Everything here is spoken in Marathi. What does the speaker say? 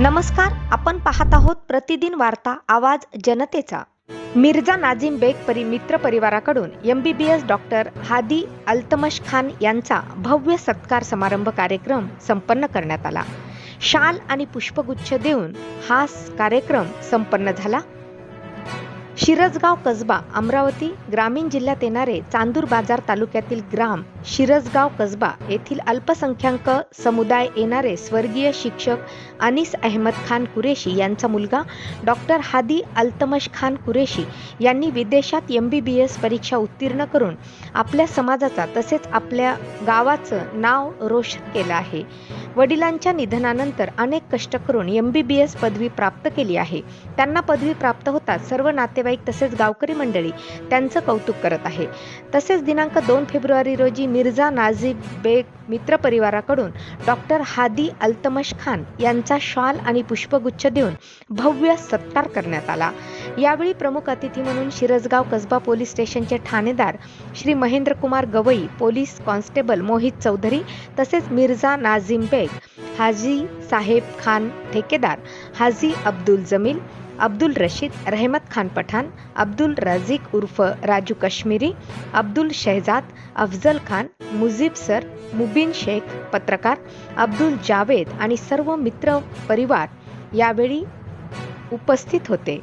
नमस्कार आपण पाहत आहोत प्रतिदिन वार्ता आवाज जनतेचा. मिर्झा नाझीम बेग परी मित्र परिवाराकडून M B B S doctor Hadi Altamash Khan यांचा भव्य सत्कार समारंभ कार्यक्रम संपन्न करण्यात आला. शाल आणि पुष्पगुच्छ देऊन हा कार्यक्रम संपन्न झाला. शिरसगाव कसबा अमरावती ग्रामीण जिल्ह्यात येणारे चांदूर बाजार तालुक्यातील ग्राम शिरसगाव कसबा येथील अल्पसंख्याक समुदाय येणारे स्वर्गीय शिक्षक अनिस अहमद खान कुरेशी यांचा मुलगा डॉक्टर हादी अल्तमश खान कुरेशी यांनी विदेशात एम बी बी एस परीक्षा उत्तीर्ण करून आपल्या समाजाचा तसेच आपल्या गावाचं नाव रोशन केलं आहे. वडिलांच्या निधनानंतर अनेक कष्ट करून एम बी बी एस पदवी प्राप्त केली आहे. त्यांना पदवी प्राप्त होताच सर्व नातेवाईक तसेच गावकरी मंडळी त्यांचं कौतुक करत आहे. तसेच दिनांक दोन फेब्रुवारी रोजी मिर्झा नाझीब बेग मित्र परिवाराकडून डॉक्टर हादी अल्तमश खान यांचा शॉल आणि पुष्पगुच्छ देऊन भव्य सत्कार करण्यात आला. यावेळी प्रमुख अतिथी म्हणून शिरसगाव कसबा पोलीस स्टेशनचे ठाणेदार श्री महेंद्र कुमार गवई पोलीस कॉन्स्टेबल मोहित चौधरी तसेच मिर्झा नाझीम बेग हाजी साहेब खान ठेकेदार हाजी अब्दुल जमील अब्दुल रशीद रहमत खान पठाण अब्दुल रझीक उर्फ राजू काश्मीरी अब्दुल शहजाद अफजल खान मुजीब सर मुबीन शेख पत्रकार अब्दुल जावेद आणि सर्व मित्र परिवार यावेळी उपस्थित होते.